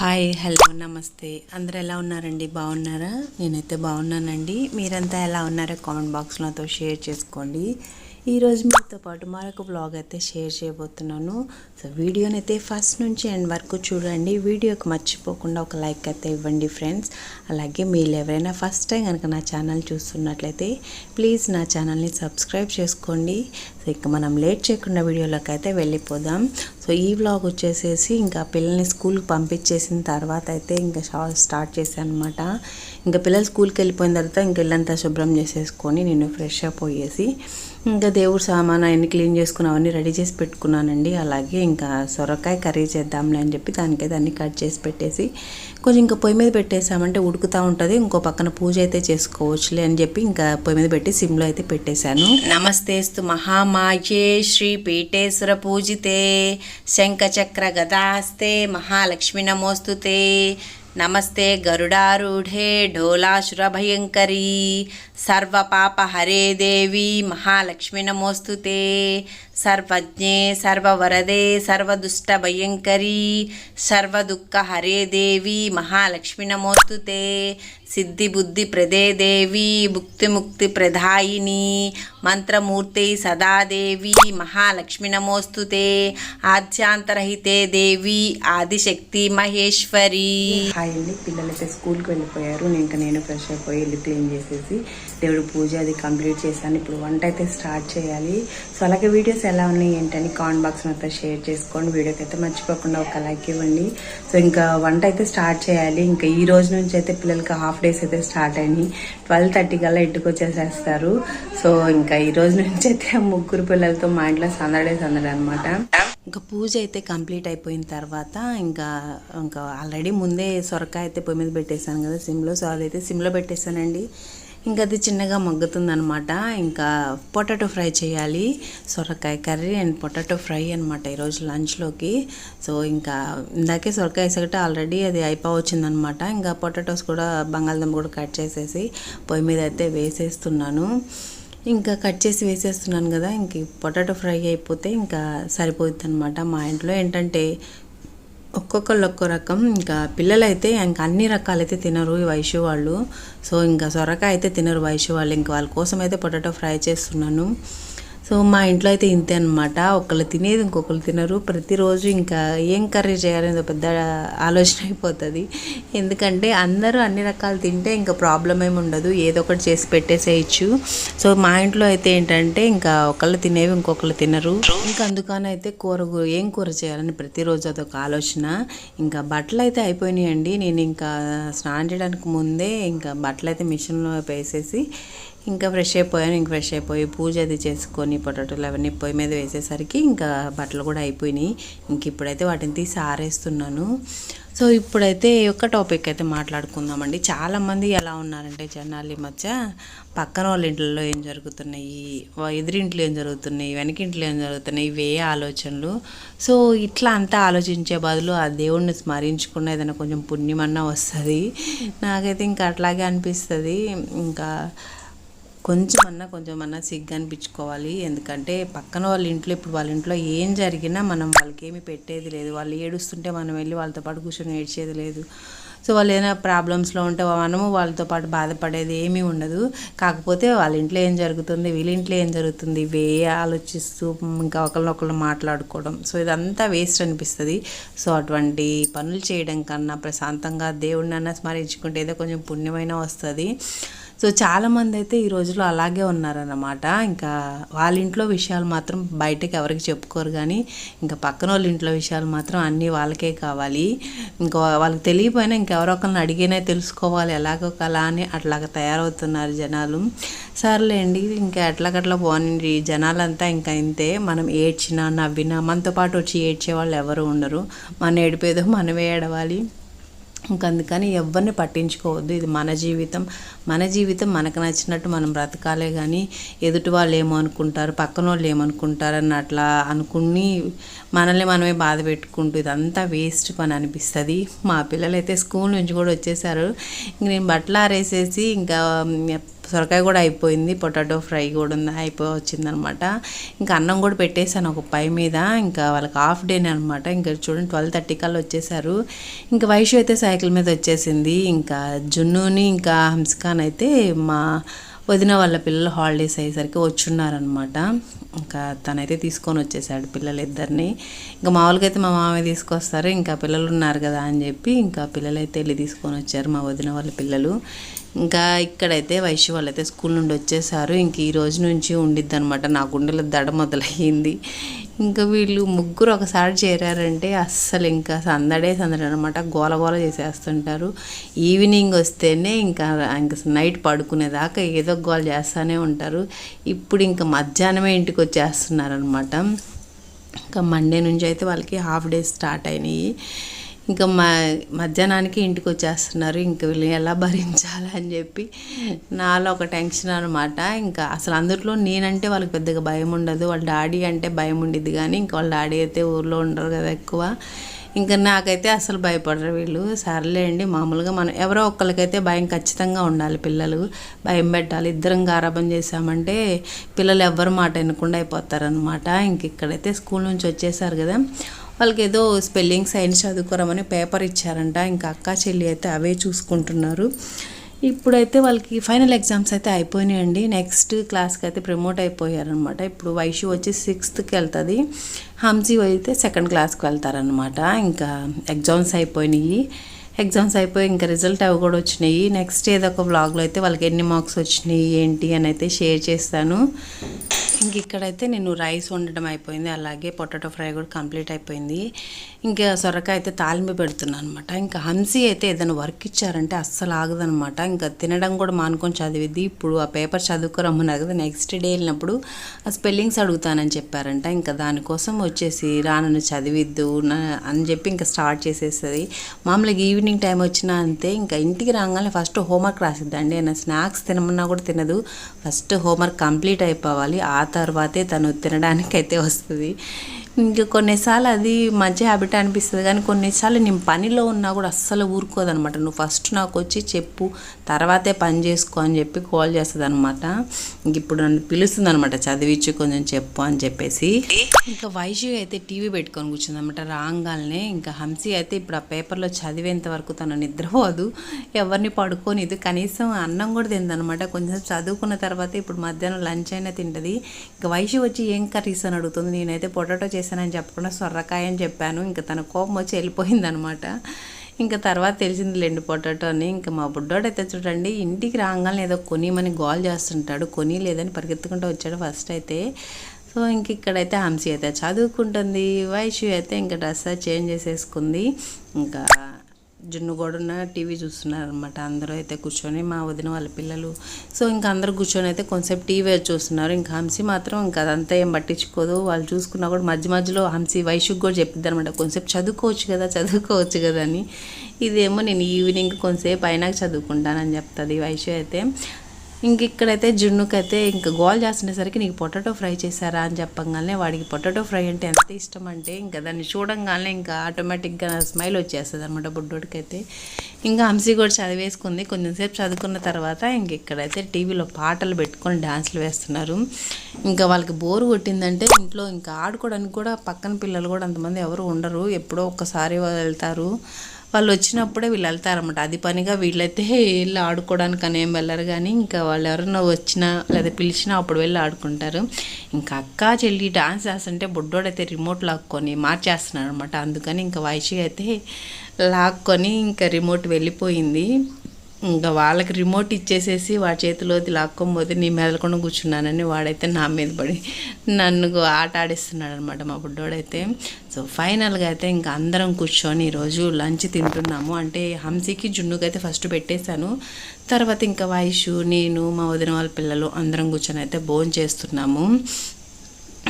Hi hello నమస్తే. అందరు ఎలా ఉన్నారండి? బాగున్నారా? నేనైతే బాగున్నానండి. మీరంతా ఎలా ఉన్నారో కామెంట్ బాక్స్లో షేర్ చేసుకోండి. ఈరోజు మీతో పాటు మరొక బ్లాగ్ అయితే షేర్ చేయబోతున్నాను. సో వీడియోని అయితే ఫస్ట్ నుంచి ఎండ్ వరకు చూడండి. వీడియోకి మర్చిపోకుండా ఒక లైక్ అయితే ఇవ్వండి ఫ్రెండ్స్ అలాగే మీరు ఎవరైనా ఫస్ట్ టైం కనుక నా ఛానల్ చూస్తున్నట్లయితే ప్లీజ్ నా ఛానల్ని సబ్స్క్రైబ్ చేసుకోండి. సో ఇక మనం లేట్ చేయకుండా వీడియోలోకి అయితే వెళ్ళిపోదాం. సో ఈ వ్లాగ్ వచ్చేసేసి ఇంకా పిల్లల్ని స్కూల్కి పంపించేసిన తర్వాత అయితే ఇంకా షా- స్టార్ట్ చేశాను అనమాట ఇంకా పిల్లలు స్కూల్కి వెళ్ళిపోయిన తర్వాత ఇంకా ఇల్లంతా శుభ్రం చేసేసుకొని నేను ఫ్రెష్ అప్ అయ్యేసి ఇంకా దేవుడు సామాన్ అవన్నీ క్లీన్ చేసుకుని అవన్నీ రెడీ చేసి పెట్టుకున్నానండి. అలాగే ఇంకా సొరకాయ కర్రీ చేద్దాంలే అని చెప్పి దానికైతే అన్ని కట్ చేసి పెట్టేసి కొంచెం ఇంకా పొయ్యి మీద పెట్టేసామంటే ఉడుకుతూ ఉంటుంది. ఇంకో పక్కన పూజ అయితే చేసుకోవచ్చులే అని చెప్పి ఇంకా పొయ్యి మీద పెట్టి సిమ్లో అయితే పెట్టేశాను. నమస్తేస్తు మహామాయే శ్రీ పీఠేశ్వర పూజితే శంఖచక్ర గదాస్తే మహాలక్ష్మి నమోస్తుతే నమస్తే గరుడారూఢే ఢోలాసురభయంకరీ సర్వపాపహరే దేవి మహాలక్ష్మి నమోస్తుతే సర్వజ్ఞే సర్వవరదే సర్వదుష్టభయంకరీ సర్వదుఃఖహరే దేవి మహాలక్ష్మి నమోస్తుతే సిద్ధిబుద్ధి ప్రదే దేవి ముక్తిముక్తి ప్రధాయిని మంత్రమూర్తి సదాదేవి మహాలక్ష్మి నమోస్తుతే ఆధ్యాంతరహితే దేవి ఆదిశక్తి మహేశ్వరి. హాయ్ అండి పిల్లలైతే స్కూల్కి వెళ్ళిపోయారు నేను ఇంకా నేను ఫ్రెష్ అయిపోయి ఇల్లు క్లీన్ చేసేసి దేవుడు పూజ అది కంప్లీట్ చేశాను. ఇప్పుడు వంట అయితే స్టార్ట్ చేయాలి. సో అలాగే వీడియోస్ ఎలా ఉన్నాయి ఏంటని కామెంట్ బాక్స్ అయితే షేర్ చేసుకోండి. వీడియోకి అయితే మర్చిపోకుండా ఒక లైక్ ఇవ్వండి. సో ఇంకా వంట అయితే స్టార్ట్ చేయాలి. ఇంకా ఈ రోజు నుంచి అయితే పిల్లలకి హాఫ్ డేస్ అయితే స్టార్ట్ అయినాయి. ట్వెల్వ్ థర్టీ కల్లా ఇంటికి వచ్చేసేస్తారు. సో ఇంకా ఈ రోజు నుంచి అయితే ముగ్గురు పిల్లలతో మా ఇంట్లో సందడే సందడి అనమాట ఇంకా పూజ అయితే కంప్లీట్ అయిపోయిన తర్వాత ఇంకా ఇంకా ఆల్రెడీ ముందే సొరకాయ అయితే పొయ్యి మీద పెట్టేశాను కదా సిమ్లో. సో అదైతే సిమ్లో పెట్టేశానండి. ఇంకా అది చిన్నగా మగ్గుతుందనమాట ఇంకా పొటాటో ఫ్రై చేయాలి. సొరకాయ కర్రీ అండ్ పొటాటో ఫ్రై అనమాట ఈరోజు లంచ్లోకి. సో ఇంకా ఇందాకే సొరకాయ వేసగట్టు ఆల్రెడీ అది అయిపోవచ్చిందనమాట ఇంకా పొటాటోస్ కూడా బంగాళదుంప కూడా కట్ చేసేసి పొయ్యి మీద అయితే వేసేస్తున్నాను. ఇంకా కట్ చేసి వేసేస్తున్నాను కదా ఇంక పొటాటో ఫ్రై అయిపోతే ఇంకా సరిపోతుంది అనమాట మా ఇంట్లో. ఏంటంటే ఒక్కొక్కళ్ళు ఒక్కో రకం. ఇంకా పిల్లలైతే ఇంకా అన్ని రకాలైతే తినరు ఈ వయసు వాళ్ళు. సో ఇంకా సొరకాయ అయితే తినరు వయసు వాళ్ళు. ఇంకా వాళ్ళ కోసం అయితే పొటాటో ఫ్రై చేస్తున్నాను. సో మా ఇంట్లో అయితే ఇంతే అనమాట ఒకళ్ళు తినేది ఇంకొకరు తినరు. ప్రతిరోజు ఇంకా ఏం కర్రీ చేయాలనేది పెద్ద ఆలోచన అయిపోతుంది. ఎందుకంటే అందరూ అన్ని రకాలు తింటే ఇంకా ప్రాబ్లం ఏమి ఉండదు. ఏదో ఒకటి చేసి పెట్టేసేయచ్చు. సో మా ఇంట్లో అయితే ఏంటంటే ఇంకా ఒకళ్ళు తినేవి ఇంకొకళ్ళు తినరు. ఇంకా అందుకని అయితే కూర ఏం కూర చేయాలని ప్రతిరోజు అదొక ఆలోచన. ఇంకా బట్టలు అయితే అయిపోయినాయండి. నేను ఇంకా స్నానం చేయడానికి ముందే ఇంకా బట్టలు అయితే మిషన్లో వేసేసి ఇంకా ఫ్రెష్ అయిపోయాను ఇంక ఫ్రెష్ అయిపోయి పూజ అది చేసుకొని పొటాటోలు అవన్నీ పొయ్యి మీద వేసేసరికి ఇంకా బట్టలు కూడా అయిపోయినాయి. ఇంక ఇప్పుడైతే వాటిని తీసి ఆరేస్తున్నాను. సో ఇప్పుడైతే ఒక్క టాపిక్ అయితే మాట్లాడుకుందామండి. చాలామంది ఎలా ఉన్నారంటే జనాలు ఈ మధ్య పక్కన వాళ్ళ ఇంట్లో ఏం జరుగుతున్నాయి వా- ఎదురింట్లో ఏం జరుగుతున్నాయి వెనకింట్లో ఏం జరుగుతున్నాయి ఇవే ఆలోచనలు. సో ఇట్లా అంతా ఆలోచించే బదులు ఆ దేవుణ్ణి స్మరించుకున్న ఏదైనా కొంచెం పుణ్యమన్నా వస్తుంది. నాకైతే ఇంకా అట్లాగే అనిపిస్తుంది. ఇంకా కొంచెం అన్నా కొంచెం అన్నా సిగ్గు అనిపించుకోవాలి. ఎందుకంటే పక్కన వాళ్ళ ఇంట్లో ఇప్పుడు వాళ్ళ ఇంట్లో ఏం జరిగినా మనం వాళ్ళకి ఏమి పెట్టేది లేదు. వాళ్ళు ఏడుస్తుంటే మనం వెళ్ళి వాళ్ళతో పాటు కూర్చొని ఏడ్చేది లేదు. సో వాళ్ళు ఏదైనా ప్రాబ్లమ్స్లో ఉంటే మనము వాళ్ళతో పాటు బాధపడేది ఏమీ ఉండదు. కాకపోతే వాళ్ళ ఇంట్లో ఏం జరుగుతుంది? వీళ్ళ ఇంట్లో ఏం జరుగుతుంది? ఇవే ఆలోచిస్తూ ఇంకా ఒకరినొకరు మాట్లాడుకోవడం. సో ఇదంతా వేస్ట్ అనిపిస్తుంది. సో అటువంటి పనులు చేయడం కన్నా ప్రశాంతంగా దేవుడినన్నా స్మరించుకుంటే ఏదో కొంచెం పుణ్యమైన వస్తుంది. సో చాలామంది అయితే ఈ రోజుల్లో అలాగే ఉన్నారన్నమాట. ఇంకా వాళ్ళ ఇంట్లో విషయాలు మాత్రం బయటకి ఎవరికి చెప్పుకోరు కానీ ఇంకా పక్కన వాళ్ళ ఇంట్లో విషయాలు మాత్రం అన్నీ వాళ్ళకే కావాలి. ఇంకా వాళ్ళకి తెలియపోయినా ఇంకెవరో ఒకరిని అడిగినా తెలుసుకోవాలి. ఎలాగో కలా అని అట్లాగ తయారవుతున్నారు జనాలు. సర్లేండి ఇంకా ఎట్లాగట్లా పోనండి జనాలంతా ఇంకా ఇంతే. మనం ఏడ్చినా నవ్వినా మనతో పాటు వచ్చి ఏడ్చే వాళ్ళు ఎవరు ఉండరు. మన ఏడిపేదో మనమే ఏడవాలి. అందుకని ఎవరిని పట్టించుకోవద్దు. ఇది మన జీవితం. మన జీవితం మనకు నచ్చినట్టు మనం బ్రతకాలే కానీ ఎదుటి వాళ్ళు ఏమో అనుకుంటారు పక్కన వాళ్ళు ఏమనుకుంటారు అని అట్లా అనుకుని మనల్ని మనమే బాధ పెట్టుకుంటూ ఇదంతా వేస్ట్ పని అనిపిస్తుంది. మా పిల్లలు అయితే స్కూల్ నుంచి కూడా వచ్చేసారు. ఇంక నేను బట్టలు ఆరేసేసి ఇంకా సొరకాయ కూడా అయిపోయింది పొటాటో ఫ్రై కూడా ఉంది అయిపోయి వచ్చిందనమాట ఇంకా అన్నం కూడా పెట్టేశాను ఒక పై మీద ఇంకా వాళ్ళకి హాఫ్ డేనే అనమాట. ఇంకా చూడండి ట్వెల్వ్ థర్టీ కల్లా వచ్చేసారు ఇంకా వైషు అయితే సైకిల్ మీద వచ్చేసింది. ఇంకా జున్నుని ఇంకా హంస్కాన్ అయితే మా వదిన వాళ్ళ పిల్లలు హాలిడేస్ అయ్యేసరికి వచ్చున్నారనమాట ఇంకా తనైతే తీసుకొని వచ్చేసాడు పిల్లలు ఇద్దరిని ఇంకా మామూలుగా అయితే మా మామయ్య తీసుకొస్తారు ఇంకా పిల్లలు ఉన్నారు కదా అని చెప్పి ఇంకా పిల్లలు అయితే వెళ్ళి తీసుకొని వచ్చారు మా వదిన వాళ్ళ పిల్లలు. ఇంకా ఇక్కడైతే వైశ్య వాళ్ళైతే స్కూల్ నుండి వచ్చేసారు. ఇంక ఈ రోజు నుంచి ఉండిద్ది అనమాట నా గుండెలో దడ మొదలయ్యింది. ఇంకా వీళ్ళు ముగ్గురు ఒకసారి చేరారంటే అస్సలు ఇంకా సందడే సందడి అనమాట గోల గోల చేసేస్తుంటారు. ఈవినింగ్ వస్తేనే ఇంకా ఇంకా నైట్ పడుకునేదాకా ఏదో గోల చేస్తూనే ఉంటారు. ఇప్పుడు ఇంకా మధ్యాహ్నమే ఇంటికి వచ్చేస్తున్నారు అనమాట ఇంకా మండే నుంచి అయితే వాళ్ళకి హాఫ్ డే స్టార్ట్ అయినాయి. ఇంకా మా మధ్యాహ్నానికి ఇంటికి వచ్చేస్తున్నారు. ఇంక వీళ్ళు ఎలా భరించాలి అని చెప్పి నాలో ఒక టెన్షన్ అనమాట ఇంకా అసలు అందరిలో నేనంటే వాళ్ళకి పెద్దగా భయం ఉండదు. వాళ్ళ డాడీ అంటే భయం ఉండిద్ది కానీ ఇంకా వాళ్ళ డాడీ అయితే ఊర్లో ఉండరు కదా ఎక్కువ. ఇంకా నాకైతే అసలు భయపడరు వీళ్ళు. సర్లేండి మామూలుగా మనం ఎవరో ఒక్కరికైతే భయం ఖచ్చితంగా ఉండాలి పిల్లలు. భయం పెట్టాలి. ఇద్దరం గారాబం చేసామంటే పిల్లలు ఎవ్వరు మాట వినకుండా అయిపోతారనమాట ఇంక ఇక్కడైతే స్కూల్ నుంచి వచ్చేసారు కదా. వాళ్ళకి ఏదో స్పెల్లింగ్ సైన్స్ చదువుకోరమని పేపర్ ఇచ్చారంట. ఇంకా అక్క చెల్లి అయితే అవే చూసుకుంటున్నారు. ఇప్పుడైతే వాళ్ళకి ఫైనల్ ఎగ్జామ్స్ అయితే అయిపోయినాయండి. నెక్స్ట్ క్లాస్కి అయితే ప్రమోట్ అయిపోయారనమాట. ఇప్పుడు వైషు వచ్చి సిక్స్త్కి వెళ్తుంది. హంసీ అయితే సెకండ్ క్లాస్కి వెళ్తారనమాట. ఇంకా ఎగ్జామ్స్ అయిపోయినాయి. ఎగ్జామ్స్ అయిపోయి ఇంకా రిజల్ట్ అవి కూడా వచ్చినాయి. నెక్స్ట్ ఏదో ఒక వ్లాగ్లో అయితే వాళ్ళకి ఎన్ని మార్క్స్ వచ్చినాయి ఏంటి అని అయితే షేర్ చేస్తాను. ఇంక ఇక్కడైతే నేను రైస్ వండడం అయిపోయింది. అలాగే పొటాటో ఫ్రై కూడా కంప్లీట్ అయిపోయింది. ఇంకా సొరకాయ అయితే తాలింపు పెడుతున్నాను అనమాట ఇంకా హంసీ అయితే ఏదైనా వర్క్ ఇచ్చారంటే అస్సలు ఆగదనమాట ఇంకా తినడం కూడా మానుకొని చదివిద్ది. ఇప్పుడు ఆ పేపర్ చదువుకోరమ్మన్నారు కదా నెక్స్ట్ డే వెళ్ళినప్పుడు ఆ స్పెల్లింగ్స్ అడుగుతానని చెప్పారంట. ఇంకా దానికోసం వచ్చేసి రానని చదివిద్దు అని చెప్పి ఇంకా స్టార్ట్ చేసేస్తుంది. మామూలుగా ఈవినింగ్ టైం వచ్చినా అంతే ఇంకా ఇంటికి రాగానే ఫస్ట్ హోంవర్క్ రాసిద్దండి. ఏమైనా స్నాక్స్ తినమన్నా కూడా తినదు. ఫస్ట్ హోంవర్క్ కంప్లీట్ అయిపోవాలి. ఆ తర్వాతే తను తినడానికి అయితే వస్తుంది. ఇంకా కొన్నిసార్లు అది మంచి హ్యాబిట్ అనిపిస్తుంది. కానీ కొన్నిసార్లు నేను పనిలో ఉన్నా కూడా అస్సలు ఊరుకోదనమాట నువ్వు ఫస్ట్ నాకు వచ్చి చెప్పు తర్వాతే పని చేసుకో అని చెప్పి కాల్ చేస్తుంది అనమాట ఇంక ఇప్పుడు నన్ను పిలుస్తుంది అనమాట చదివించి కొంచెం చెప్పు అని చెప్పేసి. ఇంకా వైషు అయితే టీవీ పెట్టుకొని కూర్చుంది అనమాట రాగానే ఇంకా హంసీ అయితే ఇప్పుడు ఆ పేపర్లో చదివేంత వరకు తను నిద్రపోదు ఎవరిని పడుకోనిది. కనీసం అన్నం కూడా తిందనమాట కొంచెం చదువుకున్న తర్వాత ఇప్పుడు మధ్యాహ్నం లంచ్ అయినా తింటది. ఇంకా వైషు వచ్చి ఏం కర్రీస్ అని అడుగుతుంది? నేనైతే పొటాటో చేశానని చెప్పకుండా సొర్రకాయ అని చెప్పాను. ఇంకా తన కోపం వచ్చి వెళ్ళిపోయిందనమాట. ఇంకా తర్వాత తెలిసింది లెండి పొటాటో అని. ఇంకా మా బుడ్డోడైతే చూడండి ఇంటికి రాగానే ఏదో కొనిమని గోల్ చేస్తుంటాడు. కొని లేదని పరిగెత్తుకుంటూ వచ్చాడు ఫస్ట్ అయితే. సో ఇంక ఇక్కడైతే హంసీ అయితే చదువుకుంటుంది వైషు అయితే ఇంకా డ్రెస్ చేంజ్ చేసేసుకుంది. ఇంకా జున్ను కూడా ఉన్న టీవీ చూస్తున్నారు అనమాట అందరూ అయితే కూర్చొని మా వదిన వాళ్ళ పిల్లలు. సో ఇంకా అందరూ కూర్చొని అయితే కొంచెంసేపు టీవీ చూస్తున్నారు. ఇంకా హంసీ మాత్రం ఇంకా అదంతా ఏం పట్టించుకోదు. వాళ్ళు చూసుకున్నా కూడా మధ్య మధ్యలో హంసీ వైషుకి కూడా చెప్పిద్ది అనమాట కొంచెంసేపు చదువుకోవచ్చు కదా చదువుకోవచ్చు కదా అని. ఇదేమో నేను ఈవినింగ్ కొంచెంసేపు అయినాక చదువుకుంటానని చెప్తుంది వైషు అయితే. ఇంక ఇక్కడైతే జున్నుకైతే ఇంకా గోల్ చేస్తుండేసరికి నీకు పొటాటో ఫ్రై చేశారా అని చెప్పగానే వాడికి పొటాటో ఫ్రై అంటే ఎంత ఇష్టం అంటే ఇంకా దాన్ని చూడంగానే ఇంకా ఆటోమేటిక్గా స్మైల్ వచ్చేస్తుంది అనమాట బుడ్డోడికైతే. ఇంకా హంసీ కూడా చదివేసుకుంది. కొంచెంసేపు చదువుకున్న తర్వాత ఇంక ఇక్కడైతే టీవీలో పాటలు పెట్టుకొని డాన్సులు వేస్తున్నారు. ఇంకా వాళ్ళకి బోరు కొట్టిందంటే ఇంట్లో ఇంకా ఆడుకోవడానికి కూడా పక్కన పిల్లలు కూడా అంతమంది ఎవరు ఉండరు. ఎప్పుడో ఒక్కసారి వాళ్ళు వెళ్తారు. వాళ్ళు వచ్చినప్పుడే వీళ్ళు వెళ్తారనమాట అది పనిగా వీళ్ళైతే వెళ్ళి ఆడుకోవడానికి అని ఏం వెళ్ళరు కానీ ఇంకా వాళ్ళు ఎవరైనా వచ్చినా లేదా పిలిచినా అప్పుడు వెళ్ళి ఆడుకుంటారు. ఇంకా అక్క చెల్లి డాన్స్ చేస్తుంటే బుడ్డోడైతే రిమోట్ లాక్కొని మార్చేస్తున్నాడు అనమాట అందుకని ఇంకా వైషి అయితే లాక్కొని ఇంకా రిమోట్ వెళ్ళిపోయింది. ఇంకా వాళ్ళకి రిమోట్ ఇచ్చేసేసి వాడి చేతిలోది లాక్కోకపోతే నీ మెదలకుండా కూర్చున్నానని వాడైతే నా మీద పడి నన్ను ఆట ఆడిస్తున్నాడు అనమాట మా బుడ్డోడైతే. సో ఫైనల్గా అయితే ఇంకా అందరం కూర్చొని ఈరోజు లంచ్ తింటున్నాము. అంటే హంసీకి జున్నుకి అయితే ఫస్ట్ పెట్టేశాను. తర్వాత ఇంకా వాయిషు నేను మా వదిన వాళ్ళ పిల్లలు అందరం కూర్చొని అయితే భోజనం చేస్తున్నాము.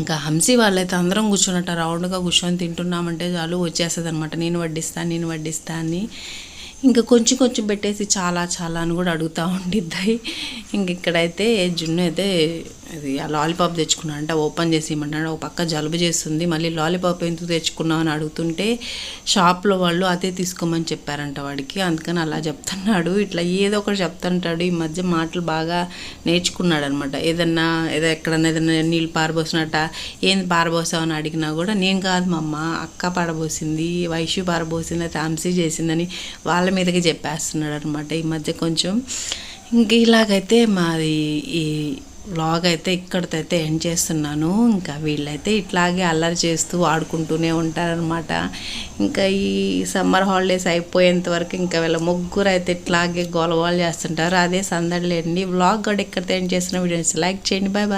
ఇంకా హంసీ వాళ్ళైతే అందరం కూర్చున్నట్టు రౌండ్గా కూర్చొని తింటున్నామంటే చాలు వచ్చేస్తుంది అనమాట నేను వడ్డిస్తాను నేను వడ్డిస్తా అని ఇంకా కొంచెం కొంచెం పెట్టేసి చాలా చాలా అని కూడా అడుగుతూ ఉండిద్దాయి ఇంక ఇక్కడైతే జున్ను అయితే అది ఆ లాలీపాప్ తెచ్చుకున్నా అంటే ఓపెన్ చేసి ఇమ్మంటాడు ఒక పక్క జలుబు చేస్తుంది మళ్ళీ లాలీపాప్ ఎందుకు తెచ్చుకున్నావు అని అడుగుతుంటే షాప్లో వాళ్ళు అదే తీసుకోమని చెప్పారంట వాడికి. అందుకని అలా చెప్తున్నాడు. ఇట్లా ఏదో ఒకటి చెప్తుంటాడు. ఈ మధ్య మాటలు బాగా నేర్చుకున్నాడు అనమాట ఏదన్నా ఏదో ఎక్కడన్నా ఏదన్నా నీళ్ళు పారబోసినట్ట ఏంది పారబోసావు అని అడిగినా కూడా నేను కాదు మా అమ్మ అక్క పారబోసింది వైశ్యు పారబోసింది తాంసీ చేసిందని వాళ్ళ మీదకి చెప్పేస్తున్నాడు అనమాట ఈ మధ్య కొంచెం. ఇంక ఇలాగైతే మాది ఈ వ్లాగ్ అయితే ఇక్కడితో అయితే ఎండ్ చేస్తున్నాను. ఇంకా వీళ్ళైతే ఇట్లాగే అల్లరి చేస్తూ ఆడుకుంటూనే ఉంటారనమాట ఇంకా ఈ సమ్మర్ హాలిడేస్ అయిపోయేంత వరకు ఇంకా వీళ్ళ ముగ్గురు అయితే ఇట్లాగే గోలగోల చేస్తుంటారు. అదే సందడిలేండి. వ్లాగ్ కూడా ఇక్కడితో ఎండ్ చేస్తున్న. వీడియోస్ లైక్ చేయండి. Bye bye